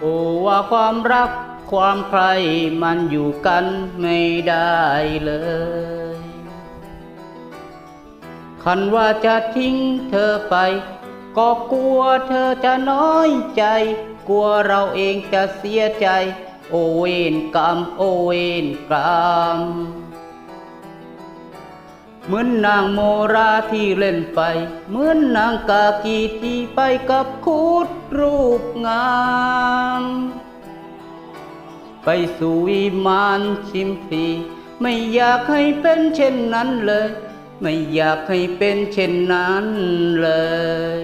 โอ้ว่าความรักความใครมันอยู่กันไม่ได้เลย คันว่าจะทิ้งเธอไป ก็กลัวเธอจะน้อยใจ กลัวเราเองจะเสียใจ โอเวนกรรมโอเวนกรรม เหมือนนางโมราที่เล่นไป เหมือนนางกากีที่ไปกับคูดรูปงาม ไปสู่วิมานชิมพีไม่อยากให้เป็นเช่นนั้นเลย ไม่อยากให้เป็นเช่นนั้นเลย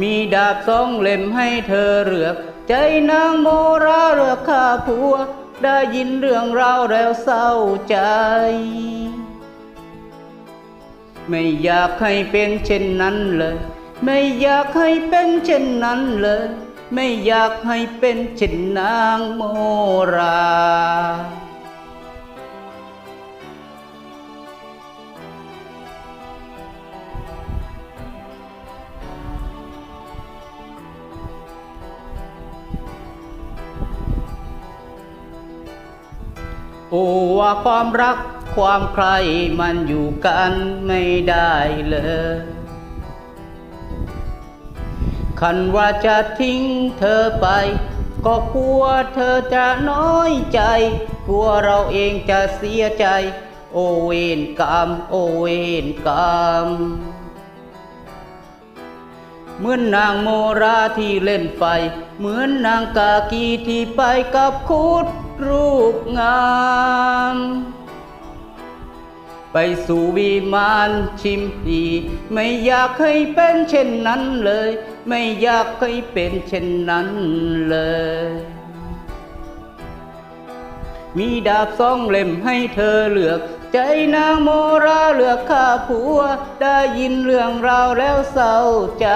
มีดาบสองเล่มให้เธอเลือก ใจนางโมราเลือกข้าผัว ได้ยินเรื่องราวแล้วเศร้าใจ ไม่อยากให้เป็นเช่นนั้นเลย ไม่อยากให้เป็นเช่นนั้นเลย ไม่อยากให้เป็นเช่นนางโมรา โอ้ว่าความรักความใครมันอยู่กันไม่ได้เลยคันว่าจะทิ้งเธอไป ก็กลัวเธอจะน้อยใจ กลัวเราเองจะเสียใจ โอเวนกรรม โอเวนกรรมเหมือนนางโมราที่เล่นไฟ เหมือนนางกากีที่ไปกับคุดรูปงาม ไปสู่วิมานชิมพีไม่อยากให้เป็นเช่นนั้นเลย ไม่อยากให้เป็นเช่นนั้นเลย มีดาบสองเล่มให้เธอเลือก ใจนางโมราเลือกข้าผัว ได้ยินเรื่องราวแล้วเศร้าใจ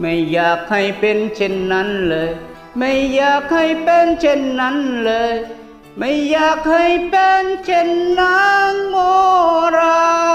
ไม่อยากให้เป็นเช่นนั้นเลย ไม่อยากให้เป็นเช่นนั้นเลย ไม่อยากให้เป็นเช่นนั้นโมรา